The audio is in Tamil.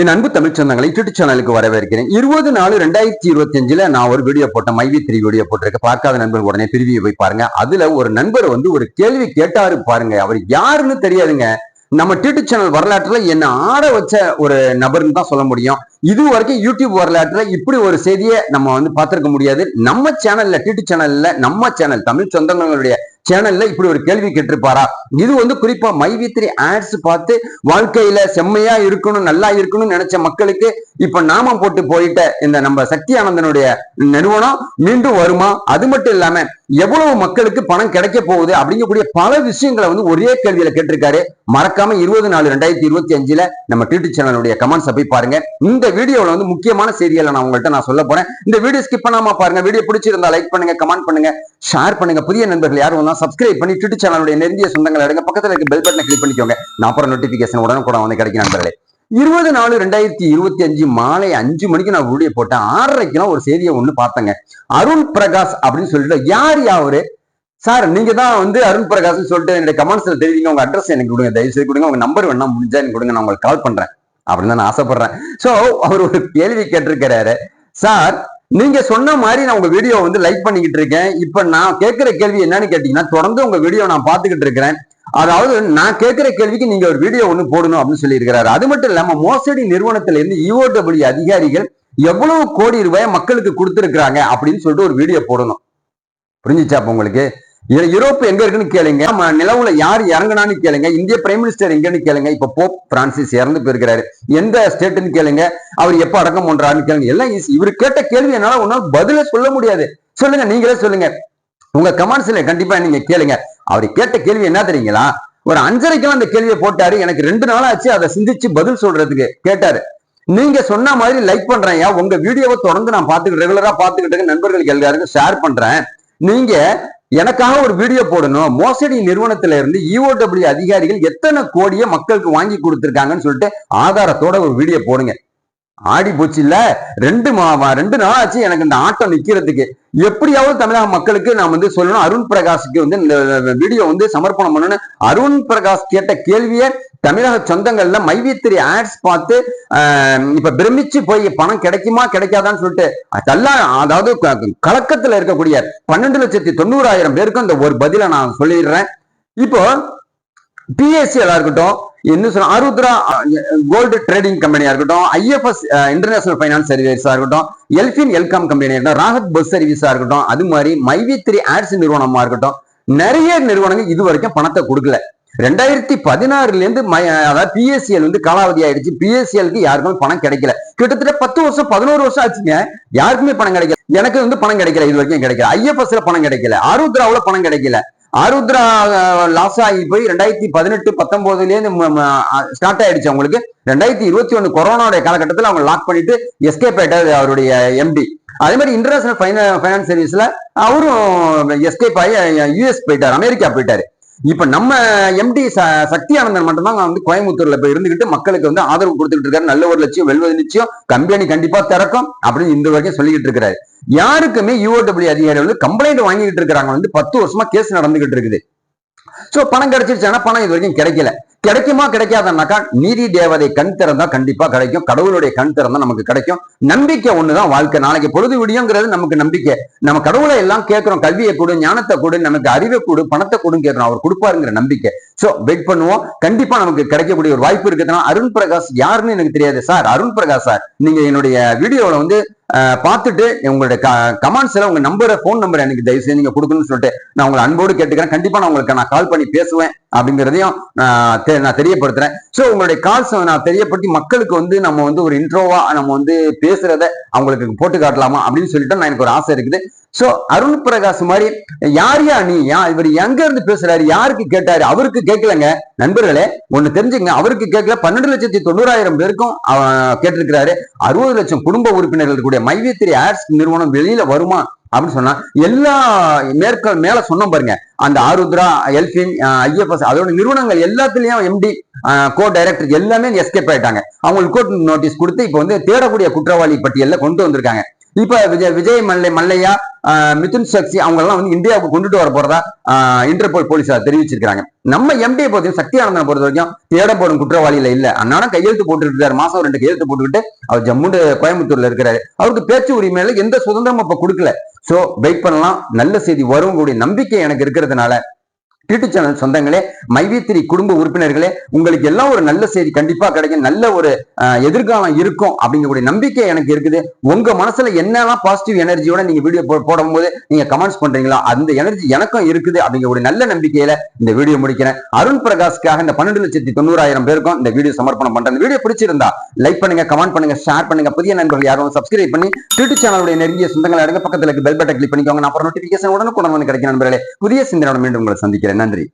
என் அன்பு தமிழ் சொந்தங்களை யூடியூப் சேனலுக்கு வரவேற்கிறேன். இருபது நாலு ரெண்டாயிரத்தி இருபத்தி அஞ்சுல நான் ஒரு வீடியோ போட்டேன் மைவி த்ரீ வீடியோ போட்டிருக்கேன் பார்க்காத நண்பர் உடனே பிரிவியை போய் பாருங்க. அதுல ஒரு நண்பர் வந்து ஒரு கேள்வி கேட்டாரு பாருங்க. அவர் யாருன்னு தெரியாதுங்க. நம்ம டியூடியூப் சேனல் வரலாற்றுல என்ன ஆட வச்ச ஒரு நபர்னு தான் சொல்ல முடியும். இது வரைக்கும் யூடியூப் வரலாற்றுல இப்படி ஒரு செய்தியை நம்ம வந்து பார்த்திருக்க முடியாது. நம்ம சேனல்ல டியூடியூப் சேனல்ல நம்ம சேனல் தமிழ் சொந்தங்களுடைய சேனல்ல இப்படி ஒரு கேள்வி கேட்டிருப்பாரா? இது வந்து குறிப்பா மைவித்திரி ஆட்ஸ் பார்த்து வாழ்க்கையில செம்மையா இருக்கணும் நல்லா இருக்கணும்னு நினைச்ச மக்களுக்கு இப்ப நாமம் போட்டு போயிட்ட இந்த நம்ம சக்தி ஆனந்தனுடைய நிறுவனம் மீண்டும் வருமா? அது மட்டும் இல்லாம எவ்வளவு மக்களுக்கு பணம் கிடைக்க போகுது அப்படிங்கக்கூடிய பல விஷயங்களை வந்து ஒரே கேள்வியில கேட்டிருக்காரு. மறக்காம இருபது நாலு ரெண்டாயிரத்தி இருபத்தி அஞ்சுல நம்ம டிடி சேனலுடைய கமெண்ட்ஸ் போய் பாருங்க. இந்த வீடியோல வந்து முக்கியமான செய்திகளை நான் உங்கள்கிட்ட நான் சொல்ல போறேன். இந்த வீடியோ ஸ்கிப் பண்ணாம பாருங்க. வீடியோ பிடிச்சிருந்தா லைக் பண்ணுங்க கமெண்ட் பண்ணுங்க ஷேர் பண்ணுங்க. புதிய நண்பர்கள் யாரும் வந்தா சப்ஸ்கிரைப் பண்ணி டிடி சேனலுடைய நெருங்கிய சொந்தங்கள் எடுங்க. பக்கத்துல இருக்க பெல் பட்டனை கிளிக் பண்ணிக்கோங்க. நான் அப்புறம் நோட்டிபிகேஷன் உடனே கூட வந்து கிடைக்கும் நண்பர்களே. இருபது நாலு ரெண்டாயிரத்தி இருபத்தி அஞ்சு மாலை அஞ்சு மணிக்கு நான் வீடியோ போட்டேன் ஆறரைக்கெல்லாம் ஒரு செய்தியை ஒண்ணு பார்த்தேங்க. அருண் பிரகாஷ் அப்படின்னு சொல்லிட்டு யார் யாரு சார் நீங்க தான் வந்து அருண் பிரகாஷ் சொல்லிட்டு என்னுடைய கமெண்ட்ஸ்ல தெரிவிங்க. உங்க அட்ரஸ் எனக்கு கொடுங்க. தயவு செய்து கொடுங்க. உங்க நம்பர் வேணா முடிஞ்சா எனக்கு கொடுங்க. நான் உங்களுக்கு கால் பண்றேன். அப்படின்னு தான் நான் ஆசைப்படுறேன். சோ அவர் ஒரு கேள்வி கேட்டிருக்கிறாரு. சார் நீங்க சொன்ன மாதிரி நான் உங்க வீடியோ வந்து லைக் பண்ணிக்கிட்டு இருக்கேன். இப்ப நான் கேட்கிற கேள்வி என்னன்னு கேட்டீங்கன்னா தொடர்ந்து உங்க வீடியோ நான் பார்த்துக்கிட்டு இருக்கிறேன். அதாவது நான் கேட்கிற கேள்விக்கு நீங்க ஒரு வீடியோ ஒண்ணு போடணும் அப்படின்னு சொல்லி இருக்கிறாரு அது மட்டும் இல்லாம மோசடி நிறுவனத்தில இருந்து இஓடபிள்யூ அதிகாரிகள் எவ்வளவு கோடி ரூபாய் மக்களுக்கு கொடுத்துருக்குறாங்க அப்படின்னு சொல்லிட்டு ஒரு வீடியோ போடணும். புரிஞ்சுச்சா அப்ப உங்களுக்கு? யூ- யூரோப் எங்க இருக்குன்னு கேளுங்க. நம்ம நிலவுல யார் இறங்கினான்னு கேளுங்க. இந்திய பிரைம் மினிஸ்டர் எங்கன்னு கேளுங்க. இப்ப போப் பிரான்சிஸ் இறந்து போயிருக்கிறாரு. எந்த ஸ்டேட்னு கேளுங்க. அவர் எப்ப அடக்கம் பண்றாருன்னு கேளுங்க. எல்லாம் இவர் கேட்ட கேள்வி என்னால ஒன்னால பதில சொல்ல முடியாது. சொல்லுங்க நீங்களே சொல்லுங்க. உங்க கமெண்ட்ஸ்ல கண்டிப்பா நீங்க கேளுங்க. அவர் கேட்ட கேள்வி என்ன தெரியுங்களா? ஒரு அஞ்சரைக்கெல்லாம் அந்த கேள்வியை போட்டாரு. எனக்கு ரெண்டு நாள் ஆச்சு அதை சிந்திச்சு பதில் சொல்றதுக்கு. கேட்டாரு நீங்க சொன்ன மாதிரி லைக் பண்றேன் உங்க வீடியோவை தொடர்ந்து நான் பார்த்துக்கிட்டு ரெகுலரா பாத்துக்கிட்டு நண்பர்களுக்கு எல்லாருக்கும் ஷேர் பண்றேன். நீங்க எனக்காக ஒரு வீடியோ போடணும். மோசடி நிறுவனத்துல இருந்து இஓடபிள்யூ அதிகாரிகள் எத்தனை கோடியை மக்களுக்கு வாங்கி கொடுத்துருக்காங்கன்னு சொல்லிட்டு ஆதாரத்தோட ஒரு வீடியோ போடுங்க. ஆடி போச்சு இல்ல ரெண்டு மா ரெண்டு நாள் ஆச்சு எனக்கு இந்த ஆட்டம் நிக்கிறதுக்கு. எப்படியாவது தமிழக மக்களுக்கு நான் வந்து சொல்லணும். அருண் பிரகாஷுக்கு வந்து இந்த வீடியோ வந்து சமர்ப்பணம் பண்ணணும் அருண் பிரகாஷ் கேட்ட கேள்வியை தமிழக சொந்தங்கள்ல மைவித்திரி ஆட்ஸ் பார்த்து இப்ப பிரமிச்சு போய் பணம் கிடைக்குமா கிடைக்காதான்னு சொல்லிட்டு அதெல்லாம் அதாவது க- கலக்கத்துல இருக்கக்கூடிய பன்னெண்டு லட்சத்தி தொண்ணூறாயிரம் பேருக்கும் இந்த ஒரு பதில நான் சொல்லிடுறேன். இப்போ பிஎஸ்சிஎலா இருக்கட்டும் என்ன சொல்ல ஆருத்ரா கோல்டு ட்ரேடிங் கம்பெனியா இருக்கட்டும் ஐஎஃப்எஸ் இன்டர்நேஷனல் ஃபைனான்ஸ் சர்வீஸா இருக்கட்டும் எல்பின் எல்காம் கம்பெனியா இருக்கட்டும் ராகத் பஸ் சர்வீஸா இருக்கட்டும் அது மாதிரி மைவி த்ரீ ஆட்ஸ் நிறுவனமா இருக்கட்டும் நிறைய நிறுவனங்கள் இது வரைக்கும் பணத்தை கொடுக்கல. ரெண்டாயிரத்தி பதினாறுல இருந்து மை- அதாவது பிஎஸ்சிஎல் வந்து காலாவதி ஆயிடுச்சு பிஎஸ்சிஎலுக்கு யாருக்குமே பணம் கிடைக்கல. கிட்டத்தட்ட பத்து வருஷம் பதினோரு வருஷம் ஆச்சுங்க. யாருக்குமே பணம் கிடைக்கல. எனக்கு வந்து பணம் கிடைக்கல இது வரைக்கும் கிடைக்கல. ஐஎஃப்எஸ்ல பணம் கிடைக்கல. ஆருத்ராவில் பணம் கிடைக்கல. ஆருத்ரா லாஸ் ஆகி போய் ரெண்டாயிரத்தி பதினெட்டு பத்தொன்பதுலேருந்து ஸ்டார்ட் ஆயிடுச்சு அவங்களுக்கு. ரெண்டாயிரத்தி இருபத்தி ஒன்று கொரோனாவுடைய காலகட்டத்தில் அவங்க லாக் பண்ணிட்டு எஸ்கேப் ஆயிட்டாரு அவருடைய எம்டி அதே மாதிரி இன்டர்நேஷனல் ஃபைனான்ஸ் சர்வீஸ்ல அவரும் எஸ்கேப் ஆகி யூஎஸ் போயிட்டார் அமெரிக்கா போயிட்டாரு. இப்ப நம்ம எம்டி சக்தி ஆனந்தன் மட்டும்தான் வந்து கோயம்புத்தூர்ல போய் இருந்துகிட்டு மக்களுக்கு வந்து ஆதரவு கொடுத்துட்டு இருக்காரு. நல்ல ஒரு லட்சியம் வெல்வது நிச்சயம். கம்பெனி கண்டிப்பா திறக்கும் அப்படின்னு இந்த வரைக்கும் சொல்லிக்கிட்டு இருக்காரு. யாருக்குமே யூஓடபிள்யூ அதிகாரிகள் வந்து கம்ப்ளைண்ட் வாங்கிட்டு இருக்காங்க வந்து பத்து வருஷமா கேஸ் நடந்துகிட்டு இருக்குது. சோ பணம் கிடைச்சிருச்சு பணம் இது வரைக்கும் கிடைக்கல. கிடைக்குமா? கிடைக்காதனாக்கா நீதி தேவதை கண் திறந்தா கண்டிப்பா கிடைக்கும். கடவுளுடைய கண் திறந்தா நமக்கு கிடைக்கும். நம்பிக்கை ஒண்ணுதான் வாழ்க்கை. நாளைக்கு பொழுது விடியோங்கிறது நமக்கு நம்பிக்கை. நம்ம கடவுளை எல்லாம் கேட்கிறோம். கல்வியை கொடு ஞானத்தை கொடு நமக்கு அறிவை கொடு பணத்தை கொடுன்னு கேட்கிறோம். அவர் கொடுப்பாருங்கிற நம்பிக்கை. சோ வெயிட் பண்ணுவோம். கண்டிப்பா நமக்கு கிடைக்கக்கூடிய ஒரு வாய்ப்பு இருக்குதுன்னா அருண் பிரகாஷ் யாருன்னு எனக்கு தெரியாது சார். அருண் பிரகாஷ் சார். நீங்க என்னுடைய வீடியோல வந்து பார்த்துட்டு உங்களுடைய கமெண்ட்ஸ்ல உங்க நம்பரை ஃபோன் நம்பர் எனக்கு தயவு செய்து நீங்க கொடுக்கணும்னு சொல்லிட்டு நான் உங்களை அன்போடு கேட்டுக்கிறேன். கண்டிப்பா நான் உங்களுக்கு நான் கால் பண்ணி பேசுவேன். அப்படிங்கிறதையும் நான் நான் தெரியப்படுத்துறேன். ஸோ உங்களுடைய கால்ஸ் நான் தெரியப்படுத்தி மக்களுக்கு வந்து நம்ம வந்து ஒரு இன்ட்ரோவா நம்ம வந்து பேசுறத அவங்களுக்கு போட்டு காட்டலாமா அப்படின்னு சொல்லிட்டு நான் எனக்கு ஒரு ஆசை இருக்குது. ஸோ அருண் பிரகாஷ் மாதிரி யார் யா நீ? யா இவர் எங்க இருந்து பேசுறாரு? யாருக்கு கேட்டாரு? அவருக்கு கேட்கலங்க. நண்பர்களே ஒன்னு தெரிஞ்சுங்க. அவருக்கு கேட்கல. பன்னெண்டு லட்சத்தி தொண்ணூறாயிரம் பேருக்கும் கேட்டிருக்கிறாரு. அறுபது லட்சம் குடும்ப உறுப்பினர்கள் கூடிய மைவேத்திரி ஆட்ஸ் நிறுவனம் வெளியில வருமா? அப்படின்னு சொன்னா எல்லா மேற்க மேல சொன்னோம் பாருங்க. அந்த ஆருத்ரா எல்பின் ஐஎஃப்எஸ் அதோட நிறுவனங்கள் எல்லாத்துலயும் எம்டி கோ டைரக்டர் எல்லாமே எஸ்கேப் ஆயிட்டாங்க. அவங்களுக்கு கோர்ட் நோட்டீஸ் கொடுத்து இப்போ வந்து தேடக்கூடிய குற்றவாளி பட்டியலில் கொண்டு வந்திருக்காங்க. இப்ப விஜய் விஜய் மல்லை மல்லையா மிதுன் சக்சி அவங்க எல்லாம் வந்து இந்தியாவுக்கு கொண்டுட்டு வர போறதா இன்டர்போல் போலீஸார் தெரிவிச்சிருக்காங்க நம்ம எம்டியை பொறுத்த சக்தி ஆனந்தனை பொறுத்த வரைக்கும் தேடப்படும் குற்றவாளியில இல்ல. அண்ணாடம் கையெழுத்து போட்டுட்டு இருக்காரு மாசம் ரெண்டு கையெழுத்து போட்டுக்கிட்டு அவர் ஜம்முண்டு கோயம்புத்தூர்ல இருக்கிறாரு. அவருக்கு பேச்சு உரிமையில எந்த சுதந்திரமும் இப்ப கொடுக்கல. சோ வெயிட் பண்ணலாம். நல்ல செய்தி வரும். கூடிய நம்பிக்கை எனக்கு இருக்கிறதுனால டிடி சேனல் சொந்தங்களே மைவி த்ரீ குடும்ப உறுப்பினர்களே உங்களுக்கு எல்லாம் ஒரு நல்ல செய்தி கண்டிப்பா கிடைக்கும் நல்ல ஒரு எதிர்காலம் இருக்கும் அப்படிங்கக்கூடிய நம்பிக்கை எனக்கு இருக்குது. உங்க மனசுல என்னெல்லாம் பாசிட்டிவ் எனர்ஜியோட நீங்க வீடியோ போடும்போது நீங்க கமெண்ட்ஸ் பண்றீங்களா அந்த எனர்ஜி எனக்கும் இருக்குது அப்படிங்கக்கூடிய நல்ல நம்பிக்கையில இந்த வீடியோ முடிக்கிறேன். அருண் பிரகாஷ்காக இந்த பன்னெண்டு லட்சத்தி தொண்ணூறாயிரம் பேருக்கும் இந்த வீடியோ சமர்ப்பணம் பண்றேன். இந்த வீடியோ பிடிச்சிருந்தா லைக் பண்ணுங்க கமெண்ட் பண்ணுங்க ஷேர் பண்ணுங்க. புதிய நண்பர்கள் யாரும் சப்ஸ்கிரைப் பண்ணி டிடி சேனலுடைய நெருங்கிய சொந்தங்களை அடங்க பக்கத்தில் பெல் பட்டன் கிளிக் பண்ணிக்கோங்க. நான் அப்புறம் நோட்டிபிகேஷன் உடனுக்குடன் வந்து கிடைக்கும் நண்பர்களே. புதிய சிந்தனை மீண்டும் உங்களை சந்திக்கிறேன். நன்றி.